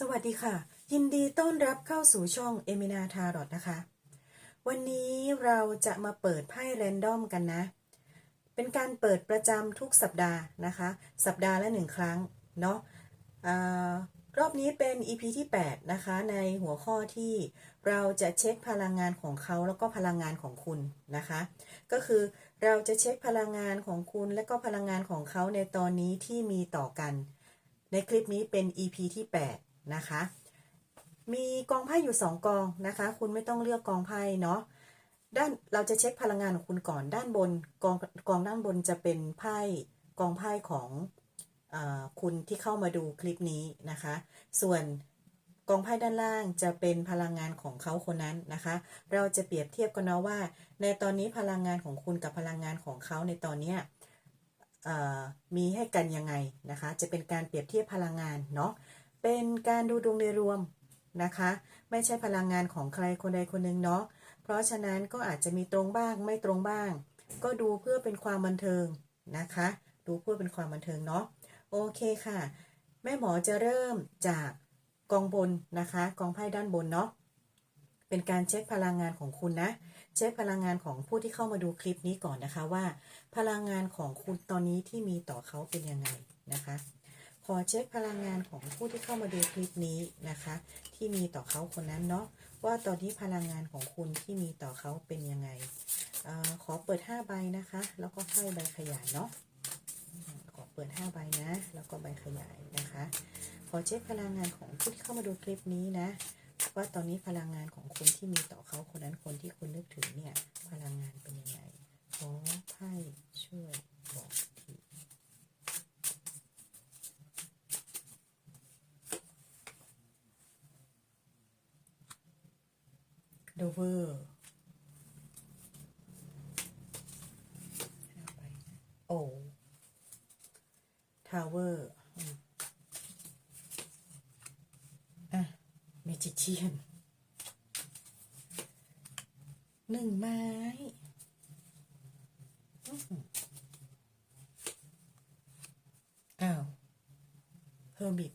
สวัสดีค่ะ ยินดีต้อนรับเข้าสู่ช่องเอมินาทารอดนะคะ วันนี้เราจะมาเปิดไพ่แรนดอมกันนะ เป็นการเปิดประจำทุกสัปดาห์นะคะ สัปดาห์ละหนึ่งครั้งเนาะอารอบนี้เป็น EP ที่ 8 นะคะ ในหัวข้อที่เราจะเช็คพลังงานของเขาแล้วก็พลังงานของคุณนะคะ ก็คือเราจะเช็คพลังงานของคุณและก็พลังงานของเขาในตอนนี้ที่มีต่อกัน ในคลิปนี้เป็น EP ที่ 8 นะคะ มีกองไพ่อยู่2กองนะคะ คุณไม่ต้องเลือกกองไพ่เนาะด้านเราจะเช็คพลังงานของคุณก่อนด้านบนกองกองด้านบนจะเป็นไพ่กองไพ่ของอคุณที่เข้ามาดูคลิปนี้นะคะ ส่วนกองไพ่ด้านล่างจะเป็นพลังงานของเขาคนนั้นนะคะ เราจะเปรียบเทียบกันเนาะว่า ในตอนนี้พลังงานของคุณกับพลังงานของเขาในตอนนี้มีให้กันยังไงนะคะ จะเป็นการเปรียบเทียบพลังงานเนาะ เป็นการดูดวงโดยรวมนะคะ ไม่ใช่พลังงานของใครคนใดคนหนึ่งเนาะเพราะฉะนั้นก็อาจจะมีตรงบ้างไม่ตรงบ้าง ก็ดูเพื่อเป็นความบันเทิงนะคะ ดูเพื่อเป็นความบันเทิงเนาะโอเคค่ะ แม่หมอจะเริ่มจากกองบนนะคะ กองไพ่ด้านบนเนาะเป็นการเช็คพลังงานของคุณนะ เช็คพลังงานของผู้ที่เข้ามาดูคลิปนี้ก่อนนะคะว่า พลังงานของคุณตอนนี้ที่มีต่อเขาเป็นยังไงนะคะ ขอเช็คพลังงานของผู้ที่เข้ามาดูคลิปนี้นะคะ ที่มีต่อเขาคนนั้นเนาะว่าตอนนี้พลังงานของคุณที่มีต่อเขาเป็นยังไงอขอเปิด5ใบนะคะ แล้วก็ให้ใบขยายเนาะขอเปิด5ใบนะ แล้วก็ใบขยายนะคะ ขอเช็คพลังงานของผู้ที่เข้ามาดูคลิปนี้นะว่าตอนนี้พลังงานของคุณที่มีต่อเขาคนนั้นคนที่คุณนึกถึงเนี่ย พลังงานเป็นยังไง ขอไพ่ช่วยบอกที โดเวอร์โอทาวเวอร์อะ เชียนหนึ่งไม้อ้าวเฮอร์มิต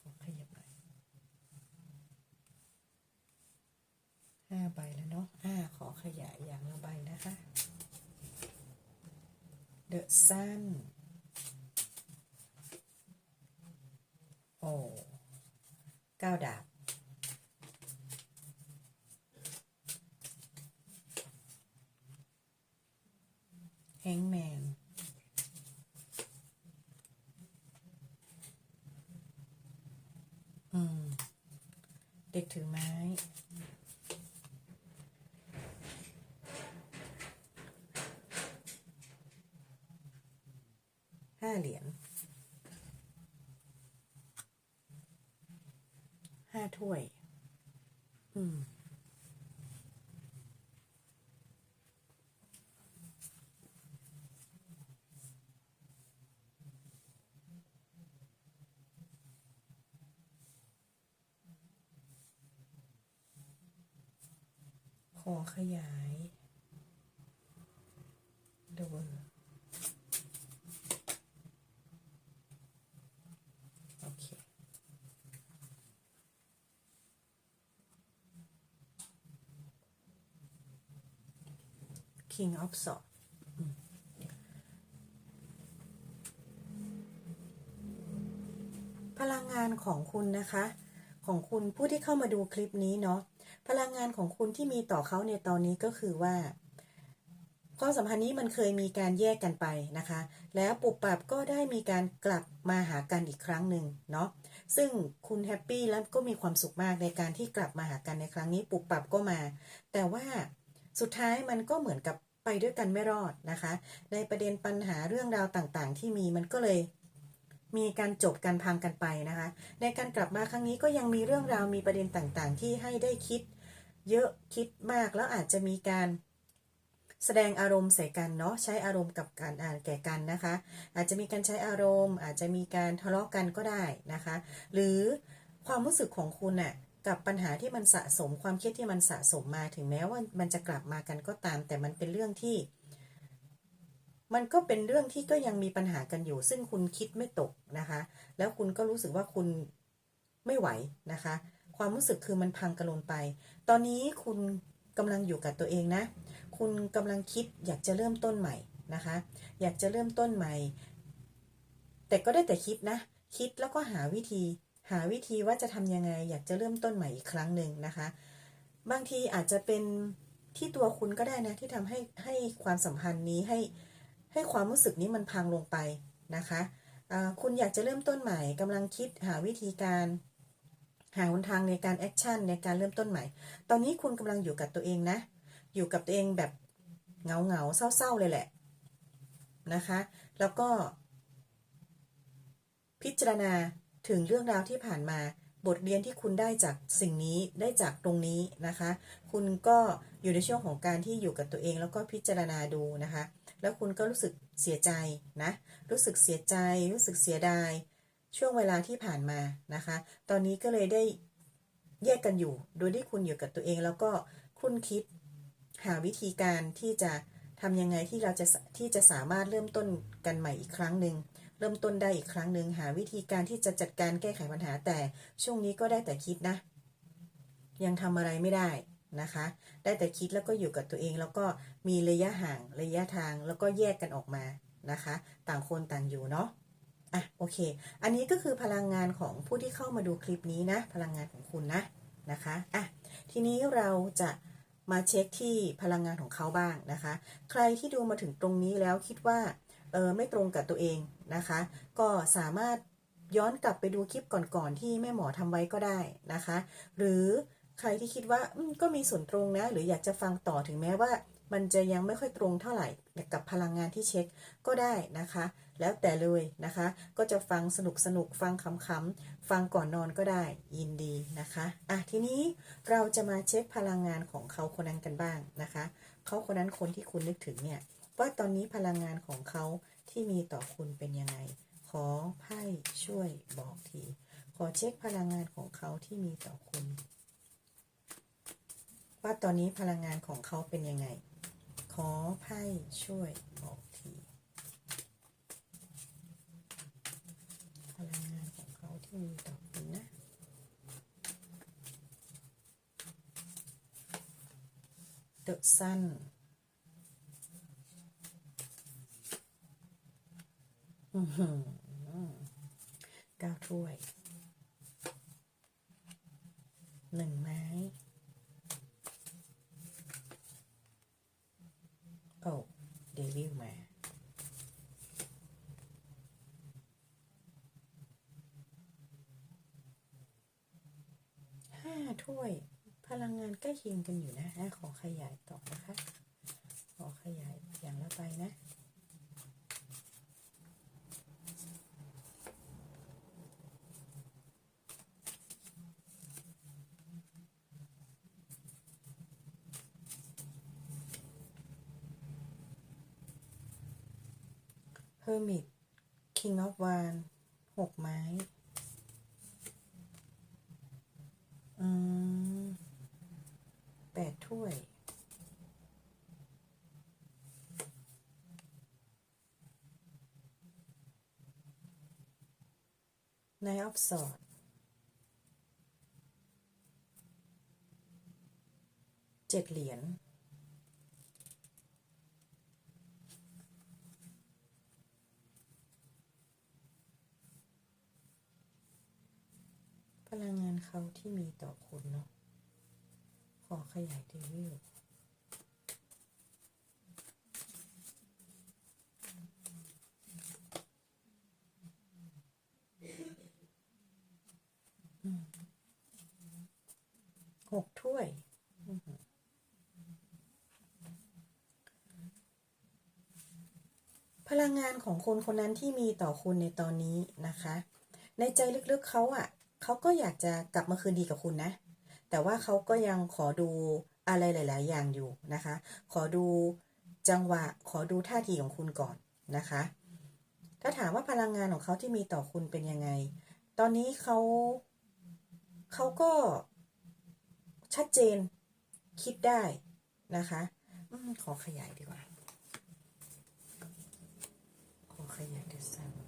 ขอขยับหน่อยห้าใบแล้วเนาะอ่าขอขยายอย่างละใบนะคะ The Sun โอ้ เก้าดาบแฮงแมนอืม เด็กถือไม้ห้าเหรียญ ห้าถ้วย อืมขอขยายดูเวอร์ โอเค King of Swords พลังงานของคุณนะคะ ของคุณผู้ที่เข้ามาดูคลิปนี้เนาะพลังงานของคุณที่มีต่อเขาในตอนนี้ก็คือว่าความสัมพันธ์นี้มันเคยมีการแยกกันไปนะคะ แล้วปุบปับก็ได้มีการกลับมาหากันอีกครั้งหนึ่งเนาะ ซึ่งคุณแฮปปี้แล้วก็มีความสุขมากในการที่กลับมาหากันในครั้งนี้ปุบปับก็มา แต่ว่าสุดท้ายมันก็เหมือนกับ ไปด้วยกันไม่รอดนะคะ ในประเด็นปัญหาเรื่องราวต่างๆ ที่มีมันก็เลยมีการจบการพังกันไปนะคะ ในการกลับมาครั้งนี้ก็ยังมีเรื่องราวมีประเด็นต่างๆ ที่ให้ได้คิด เยอะคิดมากแล้วอาจจะมีการแสดงอารมณ์ใส่กันเนาะใช้อารมณ์กับการอ่านแก่กันนะคะ อาจจะมีการใช้อารมณ์ อาจจะมีการทะเลาะกันก็ได้นะคะ หรือความรู้สึกของคุณน่ะ กับปัญหาที่มันสะสมความเครียดที่มันสะสมมาถึงแม้ว่ามันจะกลับมากันก็ตาม แต่มันเป็นเรื่องที่ มันก็เป็นเรื่องที่ก็ยังมีปัญหากันอยู่ ซึ่งคุณคิดไม่ตกนะคะ แล้วคุณก็รู้สึกว่าคุณไม่ไหวนะคะ ความรู้สึกคือมันพังกระลนไป ตอนนี้คุณกำลังอยู่กับตัวเองนะ คุณกำลังคิดอยากจะเริ่มต้นใหม่นะคะ อยากจะเริ่มต้นใหม่ แต่ก็ได้แต่คิดนะ คิดแล้วก็หาวิธี หาวิธีว่าจะทำยังไง อยากจะเริ่มต้นใหม่อีกครั้งหนึ่งนะคะ บางทีอาจจะเป็นที่ตัวคุณก็ได้นะที่ทำให้ให้ความสัมพันธ์นี้ให้ให้ความรู้สึกนี้มันพังลงไปนะคะอ่าคุณอยากจะเริ่มต้นใหม่กำลังคิดหาวิธีการหาหนทางในการแอคชั่นในการเริ่มต้นใหม่ ตอนนี้คุณกำลังอยู่กับตัวเองนะ อยู่กับตัวเองแบบเงาเงาเศร้าๆเลยแหละนะคะ แล้วก็พิจารณา ถึงเรื่องราวที่ผ่านมา บทเรียนที่คุณได้จากสิ่งนี้ได้จากตรงนี้นะคะ คุณก็อยู่ในช่วงของการที่อยู่กับตัวเองแล้วก็พิจารณาดูนะคะ แล้วคุณก็รู้สึกเสียใจนะ รู้สึกเสียใจ รู้สึกเสียดาย ช่วงเวลาที่ผ่านมานะคะ ตอนนี้ก็เลยได้แยกกันอยู่ โดยที่คุณอยู่กับตัวเองแล้วก็คุณคิดหาวิธีการที่จะทำยังไงที่เราจะที่จะสามารถเริ่มต้นกันใหม่อีกครั้งหนึ่ง เริ่มต้นได้อีกครั้งหนึ่งหาวิธีการที่จะจัดการแก้ไขปัญหาแต่ช่วงนี้ก็ได้แต่คิดนะ ยังทำอะไรไม่ได้นะคะ ได้แต่คิดแล้วก็อยู่กับตัวเอง แล้วก็มีระยะห่างระยะทางแล้วก็แยกกันออกมานะคะ ต่างคนต่างอยู่เนาะอะโอเค อันนี้ก็คือพลังงานของผู้ที่เข้ามาดูคลิปนี้นะ พลังงานของคุณนะนะคะอะทีนี้เราจะมาเช็คที่พลังงานของเขาบ้างนะคะ ใครที่ดูมาถึงตรงนี้แล้วคิดว่าเออไม่ตรงกับตัวเอง นะคะ ก็สามารถย้อนกลับไปดูคลิปก่อนๆที่แม่หมอทำไว้ก็ได้นะคะ หรือใครที่คิดว่าก็มีส่วนตรงนะ หรืออยากจะฟังต่อถึงแม้ว่า มันจะยังไม่ค่อยตรงเท่าไหร่กับพลังงานที่เช็คก็ได้นะคะ แล้วแต่เลยนะคะ ก็จะฟังสนุกสนุกฟังคำๆฟังก่อนนอนก็ได้ยินดีนะคะอะทีนี้เราจะมาเช็คพลังงานของเขาคนนั้นกันบ้างนะคะ เขาคนนั้นคนที่คุณนึกถึงเนี่ยว่าตอนนี้พลังงานของเขา ที่มีต่อคุณเป็นยังไง ขอไพ่ช่วยบอกที ขอเช็คพลังงานของเขาที่มีต่อคุณ ว่าตอนนี้พลังงานของเขาเป็นยังไง ขอไพ่ช่วยบอกทีพลังงานของเขาที่มีต่อคุณนะ The Sun อื้อหือ เก้าถ้วย หนึ่งไม้ โอ้เดวิลมาห้าถ้วย พลังงานใกล้เคียงกันอยู่นะ ขอขยายต่อนะคะ ขอขยายอย่างละใบนะ Hermit King of Wands หกไม้ อืมแปดถ้วย Nine of Swords เจ็ดเหรียญ พลังงานเขาที่มีต่อคุณเนาะขอขยายเดวิลหกถ้วย พลังงานของคนคนนั้นที่มีต่อคุณในตอนนี้นะคะ ในใจลึกๆเขาอะ เขาก็อยากจะกลับมาคืนดีกับคุณนะ แต่ว่าเขาก็ยังขอดูอะไรหลาย ๆ อย่างอยู่นะคะ ขอดูจังหวะ ขอดูท่าทีของคุณก่อนนะคะ ถ้าถามว่าพลังงานของเขาที่มีต่อคุณเป็นยังไง ตอนนี้เขาเขาก็ชัดเจนคิดได้นะคะอขอขยายดีกว่า Fire the Sun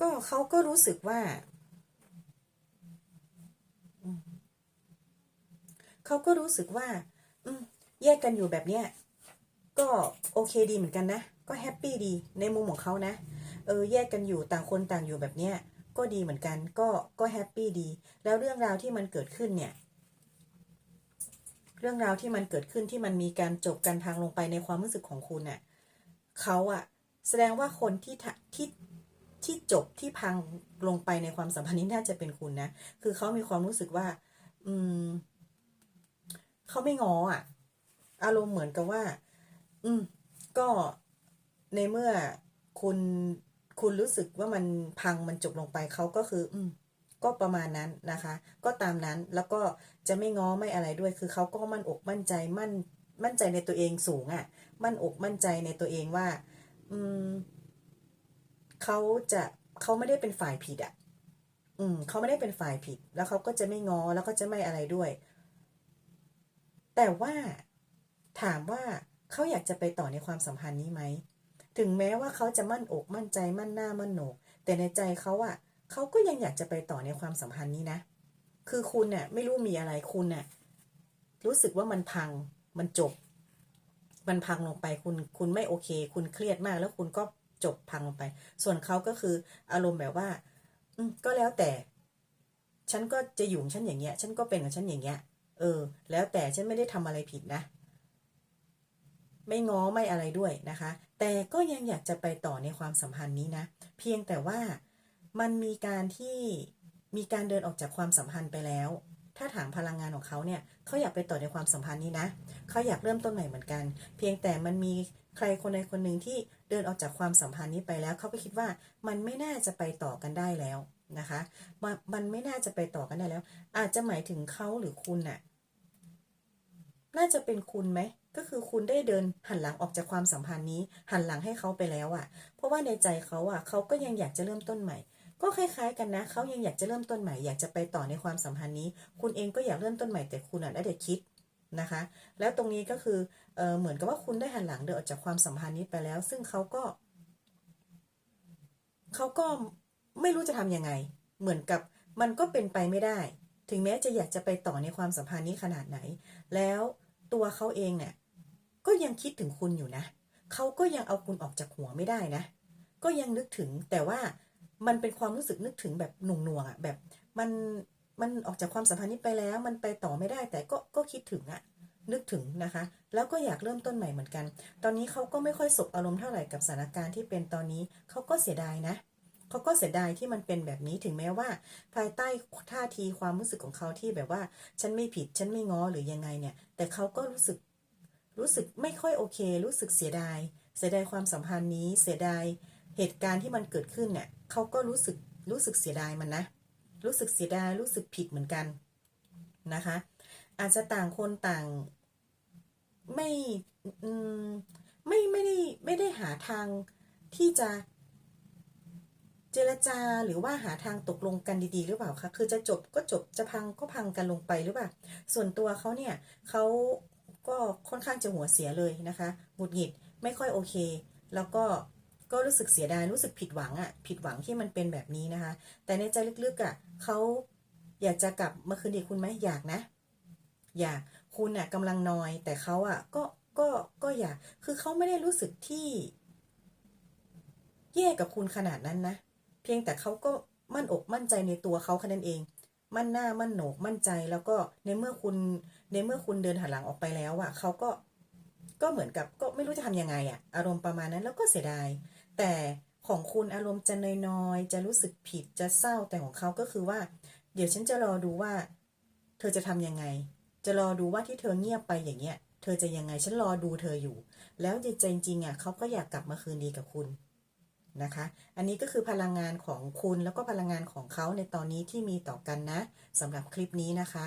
ก็เขาก็รู้สึกว่าเขาก็รู้สึกว่า อืมแยกกันอยู่แบบเนี้ยก็โอเคดีเหมือนกันนะ ก็แฮปปี้ดีในมุมของเขานะ เออแยกกันอยู่ต่างคนต่างอยู่แบบเนี้ยก็ดีเหมือนกัน ก็ก็แฮปปี้ดี แล้วเรื่องราวที่มันเกิดขึ้นเนี่ย เรื่องราวที่มันเกิดขึ้นที่มันมีการจบกันพังลงไปในความรู้สึกของคุณเน่ะเขาอะแสดงว่าคนที่ทะ ที่จบที่พังลงไปในความสัมพันธ์นี้น่าจะเป็นคุณนะ คือเขามีความรู้สึกว่า อืมเขาไม่งออะอารมณ์เหมือนกับว่า อืม ก็ในเมื่อคุณคุณรู้สึกว่ามันพังมันจบลงไปเขาก็คือ อืม ก็ประมาณนั้นนะคะ ก็ตามนั้นแล้วก็จะไม่ง้อไม่อะไรด้วย คือเขาก็มั่นอกมั่นใจมั่นมั่นใจในตัวเองสูงอะ่ะ มั่นอกมั่นใจในตัวเองว่า อืม เขาจะเขาไม่ได้เป็นฝ่ายผิดอะ่ะ อืมเขาไม่ได้เป็นฝ่ายผิด แล้วเขาก็จะไม่งอแล้วก็จะไม่อะไรด้วย แต่ว่าถามว่าเขาอยากจะไปต่อในความสัมพันธ์นี้ไหม ถึงแม้ว่าเขาจะมั่นอกมั่นใจมั่นหน้ามั่นโหนก แต่ในใจเขาอะเขาก็ยังอยากจะไปต่อในความสัมพันธ์นี้นะ คือคุณเนี่ยไม่รู้มีอะไรคุณเนี่ยรู้สึกว่ามันพัง มันจบ มันพังลงไปคุณ คุณไม่โอเค คุณเครียดมากแล้วคุณก็ จบพังลงไป ส่วนเขาก็คืออารมณ์แบบว่า อืก็แล้วแต่ ฉันก็จะอยู่ของฉันอย่างเงี้ย ฉันก็เป็นของฉันอย่างเงี้ย เออ แล้วแต่ฉันไม่ได้ทำอะไรผิดนะ ไม่ง้อไม่อะไรด้วยนะคะ แต่ก็ยังอยากจะไปต่อในความสัมพันธ์นี้นะ เพียงแต่ว่ามันมีการที่มีการเดินออกจากความสัมพันธ์ไปแล้ว ถ้าถามพลังงานของเขาเนี่ย เขาอยากไปต่อในความสัมพันธ์นี้นะ เขาอยากเริ่มต้นใหม่เหมือนกัน เพียงแต่มันมีใครคนใดคนหนึ่งที่ เดินออกจากความสัมพันธ์นี้ไปแล้ว เขาก็คิดว่ามันไม่น่าจะไปต่อกันได้แล้วนะคะมันมันไม่น่าจะไปต่อกันได้แล้ว อาจจะหมายถึงเขาหรือคุณน่ะน่าจะเป็นคุณไหมก็คือคุณได้เดินหันหลังออกจากความสัมพันธ์นี้ หันหลังให้เขาไปแล้วอะ่ะ เพราะว่าในใจเขาอะ่ะเขาก็ยังอยากจะเริ่มต้นใหม่ ก็คล้ายๆกันนะเขายังอยากจะเริ่มต้นใหม่ อยากจะไปต่อในความสัมพันธ์นี้ คุณเองก็อยากเริ่มต้นใหม่แต่คุณอะได้แต่คิด นะคะ แล้วตรงนี้ก็คือเออเหมือนกับว่าคุณได้หันหลังเดินออกจากความสัมพันธ์นี้ไปแล้ว ซึ่งเขาก็เขาก็ไม่รู้จะทำยังไง เหมือนกับมันก็เป็นไปไม่ได้ ถึงแม้จะอยากจะไปต่อในความสัมพันธ์นี้ขนาดไหน แล้วตัวเขาเองเนี่ยก็ยังคิดถึงคุณอยู่นะเขาก็ยังเอาคุณออกจากหัวไม่ได้นะ ก็ยังนึกถึงแต่ว่ามันเป็นความรู้สึกนึกถึงแบบหน่วงหน่วงอะแบบมัน มันออกจากความสัมพันธ์นี้ไปแล้ว มันไปต่อไม่ได้ แต่ก็ก็คิดถึงอะนึกถึงนะคะ แล้วก็อยากเริ่มต้นใหม่เหมือนกัน ตอนนี้เขาก็ไม่ค่อยสบอารมณ์เท่าไหร่กับสถานการณ์ที่เป็นตอนนี้เขาก็เสียดายนะเขาก็เสียดายที่มันเป็นแบบนี้ถึงแม้ว่า ภายใต้ท่าทีความรู้สึกของเขาที่แบบว่า ฉันไม่ผิดฉันไม่ง้อหรือยังไงเนี่ย แต่เขาก็รู้สึกรู้สึกไม่ค่อยโอเค รู้สึกเสียดาย เสียดายความสัมพันธ์นี้เสียดายเหตุการณ์ที่มันเกิดขึ้นเนี่ยเขาก็รู้สึกรู้สึกเสียดายมันนะ รู้สึกเสียดายรู้สึกผิดเหมือนกันนะคะ อาจจะต่างคนต่างไม่ไม่ไม่ได้ไม่ได้หาทางที่จะเจรจาหรือว่าหาทางตกลงกันดีๆ หรือเปล่าคะคือจะจบก็จบจะพังก็พังกันลงไปหรือเปล่า ส่วนตัวเขาเนี่ยเขาก็ค่อนข้างจะหัวเสียเลยนะคะหงุดหงิดไม่ค่อยโอเค แล้วก็ ก็รู้สึกเสียดายรู้สึกผิดหวังอะ่ะผิดหวังที่มันเป็นแบบนี้นะคะ แต่ในใจลึกๆอะ่ะเขาอยากจะกลับมาคืนดีคุณไหมอยากนะ อยากคุณอะกำลังนอย แต่เขาอะก็ก็ก็อยากคือเขาไม่ได้รู้สึกที่ แย่กับคุณขนาดนั้นนะเพียงแต่เขาก็มั่นอกมั่นใจในตัวเขาแค่นั้นเอง มั่นหน้ามั่นโหนกมั่นใจแล้วก็ในเมื่อคุณในเมื่อคุณเดินหันหลังออกไปแล้วอะเขาก็ก็เหมือนกับก็ไม่รู้จะทำยังไงอะอารมณ์ประมาณนั้นแล้วก็เสียดาย แต่ของคุณอารมณ์จะน้อยๆ จะรู้สึกผิดจะเศร้าแต่ของเขาก็คือว่า เดี๋ยวฉันจะรอดูว่า เธอจะทำยังไง จะรอดูว่าที่เธอเงียบไปอย่างเงี้ย เธอจะยังไงฉันรอดูเธออยู่ แล้วจริงๆอะเขาก็อยากกลับมาคืนดีกับคุณนะคะ อันนี้ก็คือพลังงานของคุณแล้วก็พลังงานของเขาในตอนนี้ที่มีต่อกันนะสำหรับคลิปนี้นะคะ